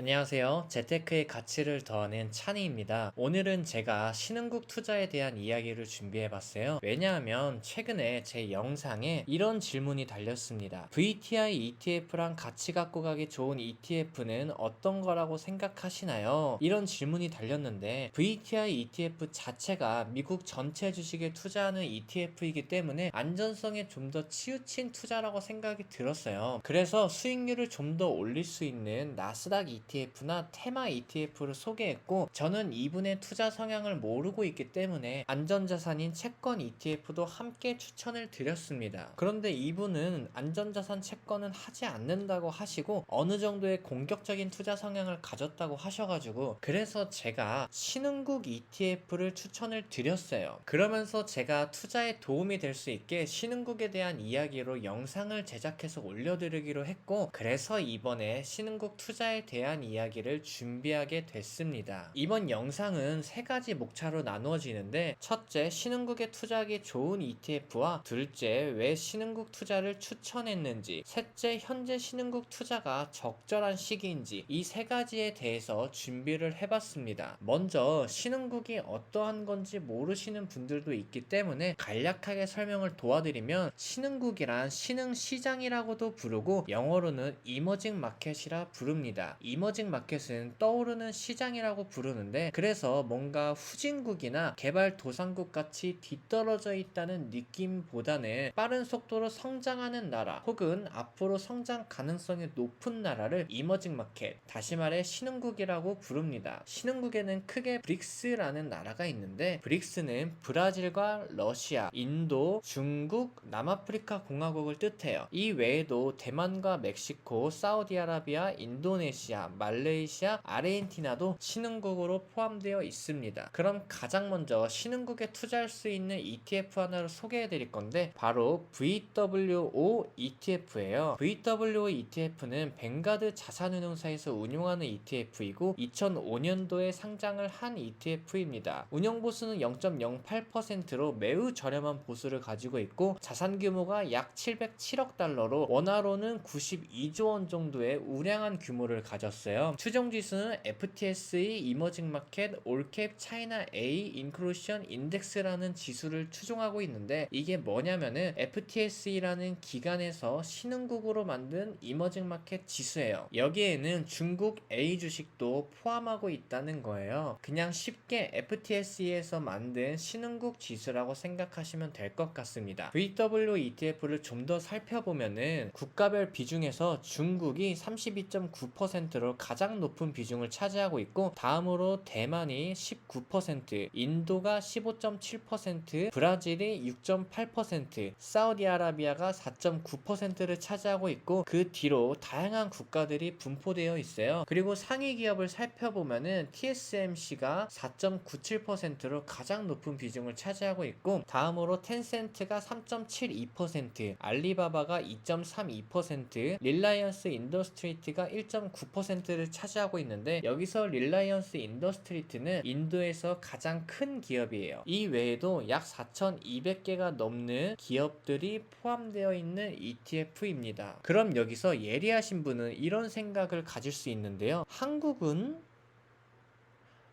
안녕하세요. 재테크의 가치를 더하는 찬이입니다. 오늘은 제가 신흥국 투자에 대한 이야기를 준비해 봤어요. 왜냐하면 최근에 제 영상에 이런 질문이 달렸습니다. VTI ETF랑 같이 갖고 가기 좋은 ETF는 어떤 거라고 생각하시나요? 이런 질문이 달렸는데 VTI ETF 자체가 미국 전체 주식에 투자하는 ETF이기 때문에 안전성에 좀 더 치우친 투자라고 생각이 들었어요. 그래서 수익률을 좀 더 올릴 수 있는 나스닥 ETF 나 테마 ETF를 소개했고 저는 이분의 투자 성향을 모르고 있기 때문에 안전자산인 채권 ETF도 함께 추천을 드렸습니다. 그런데 이분은 안전자산 채권은 하지 않는다고 하시고 어느 정도의 공격적인 투자 성향을 가졌다고 하셔가지고 그래서 제가 신흥국 ETF를 추천을 드렸어요. 그러면서 제가 투자에 도움이 될 수 있게 신흥국에 대한 이야기로 영상을 제작해서 올려드리기로 했고 그래서 이번에 신흥국 투자에 대한 이야기를 준비하게 됐습니다. 이번 영상은 세 가지 목차로 나누어지는데 첫째 신흥국에 투자하기 좋은 ETF와 둘째 왜 신흥국 투자를 추천했는지 셋째 현재 신흥국 투자가 적절한 시기인지 이 세 가지에 대해서 준비를 해봤습니다. 먼저 신흥국이 어떠한 건지 모르시는 분들도 있기 때문에 간략하게 설명을 도와드리면 신흥국이란 신흥시장이라고도 부르고 영어로는 이머징 마켓이라 부릅니다. 이머 징 마켓은 떠오르는 시장이라고 부르는데 그래서 뭔가 후진국이나 개발 도상국 같이 뒤떨어져 있다는 느낌보다는 빠른 속도로 성장하는 나라 혹은 앞으로 성장 가능성이 높은 나라를 이머징 마켓 다시 말해 신흥국이라고 부릅니다. 신흥국에는 크게 브릭스라는 나라가 있는데 브릭스는 브라질과 러시아, 인도, 중국, 남아프리카 공화국을 뜻해요. 이 외에도 대만과 멕시코, 사우디아라비아, 인도네시아, 말레이시아, 아르헨티나도 신흥국으로 포함되어 있습니다. 그럼 가장 먼저 신흥국에 투자할 수 있는 ETF 하나를 소개해 드릴 건데 바로 VWO ETF예요. VWO ETF는 뱅가드 자산운용사에서 운용하는 ETF이고 2005년도에 상장을 한 ETF입니다. 운영 보수는 0.08%로 매우 저렴한 보수를 가지고 있고 자산 규모가 약 707억 달러로 원화로는 92조 원 정도의 우량한 규모를 가졌어요. 추정 지수는 FTSE 이머징 마켓 올캡 차이나 A 인클루션 인덱스라는 지수를 추종하고 있는데 이게 뭐냐면은 FTSE라는 기관에서 신흥국으로 만든 이머징 마켓 지수예요. 여기에는 중국 A 주식도 포함하고 있다는 거예요. 그냥 쉽게 FTSE에서 만든 신흥국 지수라고 생각하시면 될 것 같습니다. VW ETF를 좀 더 살펴보면은 국가별 비중에서 중국이 32.9%로 가장 높은 비중을 차지하고 있고 다음으로 대만이 19%, 인도가 15.7%, 브라질이 6.8%, 사우디아라비아가 4.9%를 차지하고 있고 그 뒤로 다양한 국가들이 분포되어 있어요. 그리고 상위 기업을 살펴보면은 TSMC가 4.97%로 가장 높은 비중을 차지하고 있고 다음으로 텐센트가 3.72%, 알리바바가 2.32%, 릴라이언스 인더스트리트가 1.9%를 차지하고 있는데 여기서 릴라이언스 인더스트리트는 인도에서 가장 큰 기업이에요. 이 외에도 약 4,200개가 넘는 기업들이 포함되어 있는 ETF입니다. 그럼 여기서 예리하신 분은 이런 생각을 가질 수 있는데요. 한국은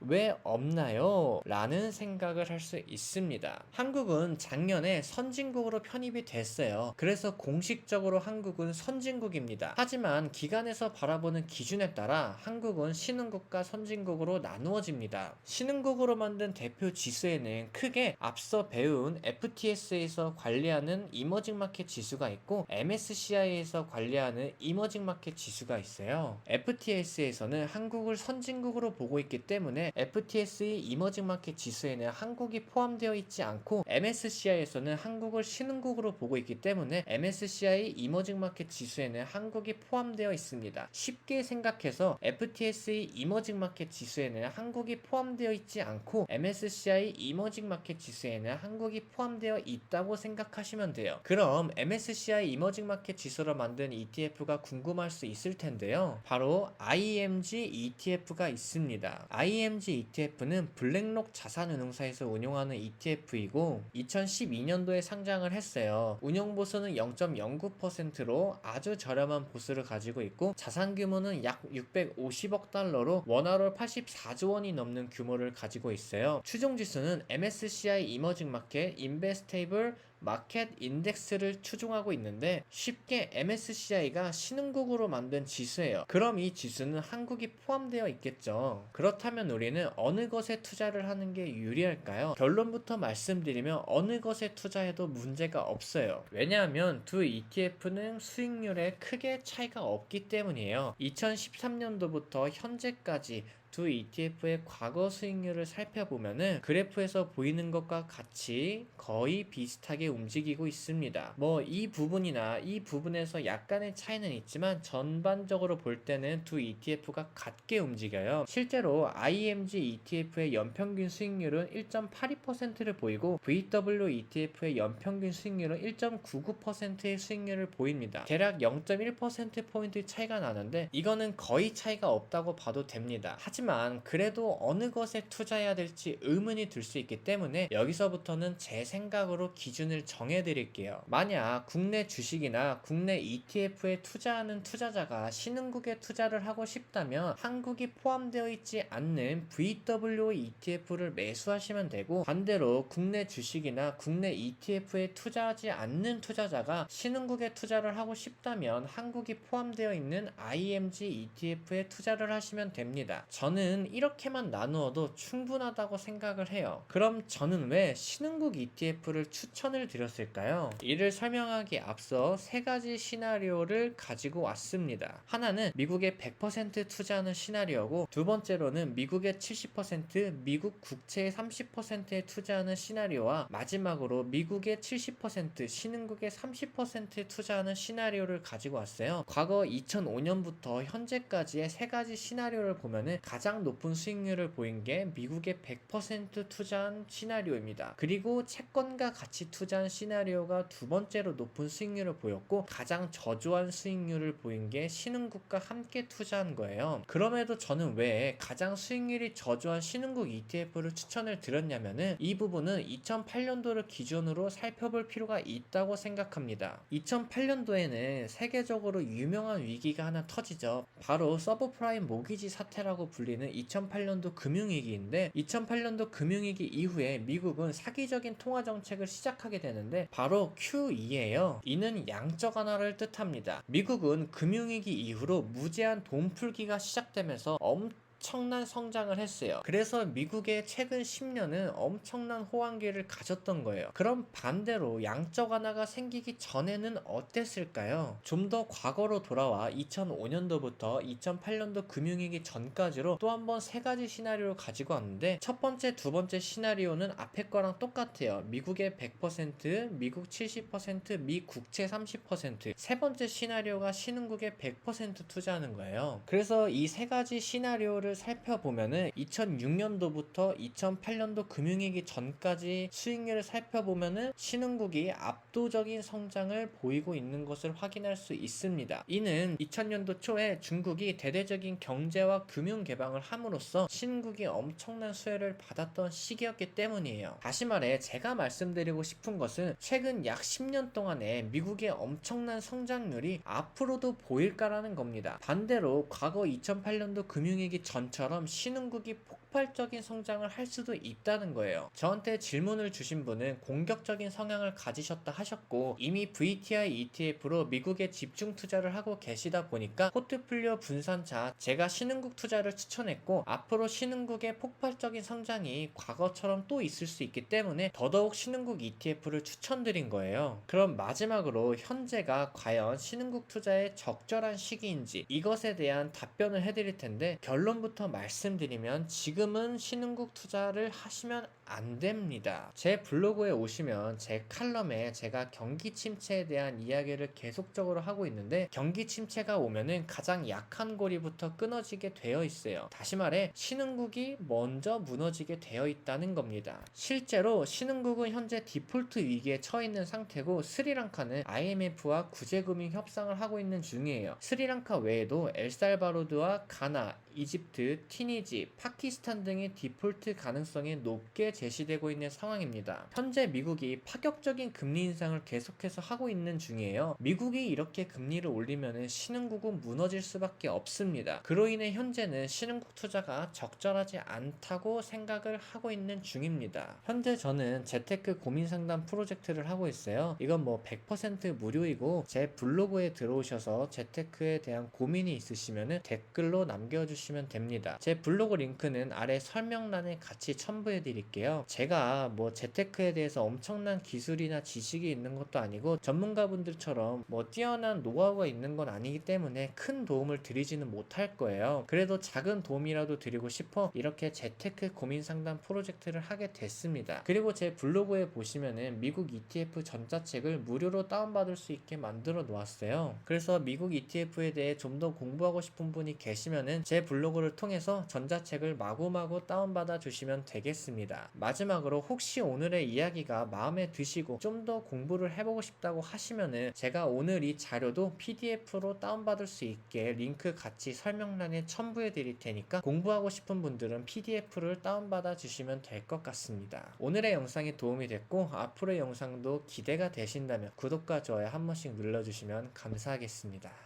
왜 없나요? 라는 생각을 할 수 있습니다. 한국은 작년에 선진국으로 편입이 됐어요. 그래서 공식적으로 한국은 선진국입니다. 하지만 기관에서 바라보는 기준에 따라 한국은 신흥국과 선진국으로 나누어집니다. 신흥국으로 만든 대표 지수에는 크게 앞서 배운 FTS에서 관리하는 이머징 마켓 지수가 있고 MSCI에서 관리하는 이머징 마켓 지수가 있어요. FTS에서는 한국을 선진국으로 보고 있기 때문에 FTSE 이머징 마켓 지수에는 한국이 포함되어 있지 않고 MSCI에서는 한국을 신흥국으로 보고 있기 때문에 MSCI 이머징 마켓 지수에는 한국이 포함되어 있습니다. 쉽게 생각해서 FTSE 이머징 마켓 지수에는 한국이 포함되어 있지 않고 MSCI 이머징 마켓 지수에는 한국이 포함되어 있다고 생각하시면 돼요. 그럼 MSCI 이머징 마켓 지수로 만든 ETF가 궁금할 수 있을 텐데요. 바로 IMG ETF가 있습니다. IMG IMG ETF는 블랙록 자산운용사에서 운용하는 ETF이고 2012년도에 상장을 했어요. 운용 보수는 0.09%로 아주 저렴한 보수를 가지고 있고 자산 규모는 약 650억 달러로 원화로 84조 원이 넘는 규모를 가지고 있어요. 추종 지수는 MSCI 이머징 마켓 인베스테이블 마켓 인덱스를 추종하고 있는데 쉽게 MSCI가 신흥국으로 만든 지수예요. 그럼 이 지수는 한국이 포함되어 있겠죠. 그렇다면 우리는 어느 것에 투자를 하는 게 유리할까요? 결론부터 말씀드리면 어느 것에 투자해도 문제가 없어요. 왜냐하면 두 ETF는 수익률에 크게 차이가 없기 때문이에요. 2013년도부터 현재까지 두 ETF의 과거 수익률을 살펴보면은 그래프에서 보이는 것과 같이 거의 비슷하게 움직이고 있습니다. 뭐 이 부분이나 이 부분에서 약간의 차이는 있지만 전반적으로 볼 때는 두 ETF가 같게 움직여요. 실제로 IMG ETF의 연평균 수익률은 1.82%를 보이고 VW ETF의 연평균 수익률은 1.99%의 수익률을 보입니다. 대략 0.1%포인트 차이가 나는데 이거는 거의 차이가 없다고 봐도 됩니다. 하지만 그래도 어느 것에 투자해야 될지 의문이 들 수 있기 때문에 여기서부터는 제 생각으로 기준을 정해 드릴게요. 만약 국내 주식이나 국내 ETF에 투자하는 투자자가 신흥국에 투자를 하고 싶다면 한국이 포함되어 있지 않는 VW ETF를 매수하시면 되고 반대로 국내 주식이나 국내 ETF에 투자하지 않는 투자자가 신흥국에 투자를 하고 싶다면 한국이 포함되어 있는 IMG ETF에 투자를 하시면 됩니다. 저는 이렇게만 나누어도 충분하다고 생각을 해요. 그럼 저는 왜 신흥국 ETF를 추천을 드렸을까요? 이를 설명하기 앞서 세 가지 시나리오를 가지고 왔습니다. 하나는 미국에 100% 투자하는 시나리오고 두 번째로는 미국의 70% 미국 국채의 30%에 투자하는 시나리오와 마지막으로 미국의 70% 신흥국의 30%에 투자하는 시나리오를 가지고 왔어요. 과거 2005년부터 현재까지의 세 가지 시나리오를 보면은 가장 높은 수익률을 보인 게 미국의 100% 투자한 시나리오입니다. 그리고 채권과 같이 투자한 시나리오가 두 번째로 높은 수익률을 보였고 가장 저조한 수익률을 보인 게 신흥국과 함께 투자한 거예요. 그럼에도 저는 왜 가장 수익률이 저조한 신흥국 ETF를 추천을 드렸냐면은 이 부분은 2008년도를 기준으로 살펴볼 필요가 있다고 생각합니다. 2008년도에는 세계적으로 유명한 위기가 하나 터지죠. 바로 서브프라임 모기지 사태라고 불 리는 2008년도 금융위기인데 2008년도 금융위기 이후에 미국은 사기적인 통화 정책을 시작하게 되는데 바로 QE예요. 이는 양적 완화를 뜻합니다. 미국은 금융위기 이후로 무제한 돈 풀기가 시작되면서 엄 엄청난 성장을 했어요. 그래서 미국의 최근 10년은 엄청난 호황기를 가졌던 거예요. 그럼 반대로 양적 완화가 생기기 전에는 어땠을까요? 좀 더 과거로 돌아와 2005년도부터 2008년도 금융위기 전까지로 또 한번 세 가지 시나리오를 가지고 왔는데 첫 번째, 두 번째 시나리오는 앞에 거랑 똑같아요. 미국의 100%, 미국 70%, 미 국채 30%세 번째 시나리오가 신흥국의 100% 투자하는 거예요. 그래서 이 세 가지 시나리오를 살펴보면은 2006년도부터 2008년도 금융위기 전까지 수익률을 살펴보면은 신흥국이 압도적인 성장을 보이고 있는 것을 확인할 수 있습니다. 이는 2000년도 초에 중국이 대대적인 경제와 금융 개방을 함으로써 신흥국이 엄청난 수혜를 받았던 시기였기 때문이에요. 다시 말해 제가 말씀드리고 싶은 것은 최근 약 10년 동안에 미국의 엄청난 성장률이 앞으로도 보일까라는 겁니다. 반대로 과거 2008년도 금융위기 전 전처럼 신흥국이 폭발적인 성장을 할 수도 있다는 거예요. 저한테 질문을 주신 분은 공격적인 성향을 가지셨다 하셨고 이미 VTI ETF로 미국에 집중 투자를 하고 계시다 보니까 포트폴리오 분산차 제가 신흥국 투자를 추천했고 앞으로 신흥국의 폭발적인 성장이 과거처럼 또 있을 수 있기 때문에 더더욱 신흥국 ETF를 추천드린 거예요. 그럼 마지막으로 현재가 과연 신흥국 투자의 적절한 시기인지 이것에 대한 답변을 해드릴 텐데 결론부터 말씀드리면 지금은 신흥국 투자를 하시면 안 됩니다. 제 블로그에 오시면 제 칼럼에 제가 경기 침체에 대한 이야기를 계속적으로 하고 있는데 경기 침체가 오면은 가장 약한 고리부터 끊어지게 되어 있어요. 다시 말해 신흥국이 먼저 무너지게 되어 있다는 겁니다. 실제로 신흥국은 현재 디폴트 위기에 처해 있는 상태고 스리랑카는 IMF와 구제금융 협상을 하고 있는 중이에요. 스리랑카 외에도 엘살바도르와 가나, 이집트, 티니지, 파키스탄 등의 디폴트 가능성이 높게 제시되고 있는 상황입니다. 현재 미국이 파격적인 금리 인상을 계속해서 하고 있는 중이에요. 미국이 이렇게 금리를 올리면 신흥국은 무너질 수밖에 없습니다. 그로 인해 현재는 신흥국 투자가 적절하지 않다고 생각을 하고 있는 중입니다. 현재 저는 재테크 고민 상담 프로젝트를 하고 있어요. 이건 뭐 100% 무료이고 제 블로그에 들어오셔서 재테크에 대한 고민이 있으시면 댓글로 남겨주시면 됩니다. 제 블로그 링크는 아래 설명란에 같이 첨부해 드릴게 요. 제가 뭐 재테크에 대해서 엄청난 기술이나 지식이 있는 것도 아니고 전문가분들처럼 뭐 뛰어난 노하우가 있는 건 아니기 때문에 큰 도움을 드리지는 못할 거예요. 그래도 작은 도움이라도 드리고 싶어 이렇게 재테크 고민 상담 프로젝트를 하게 됐습니다. 그리고 제 블로그에 보시면은 미국 ETF 전자책을 무료로 다운받을 수 있게 만들어 놓았어요. 그래서 미국 ETF에 대해 좀 더 공부하고 싶은 분이 계시면은 제 블로그를 통해서 전자책을 마구마구 다운받아 주시면 되겠습니다. 마지막으로 혹시 오늘의 이야기가 마음에 드시고 좀 더 공부를 해보고 싶다고 하시면은 제가 오늘 이 자료도 PDF로 다운받을 수 있게 링크 같이 설명란에 첨부해 드릴 테니까 공부하고 싶은 분들은 PDF를 다운받아 주시면 될 것 같습니다. 오늘의 영상이 도움이 됐고 앞으로의 영상도 기대가 되신다면 구독과 좋아요 한 번씩 눌러주시면 감사하겠습니다.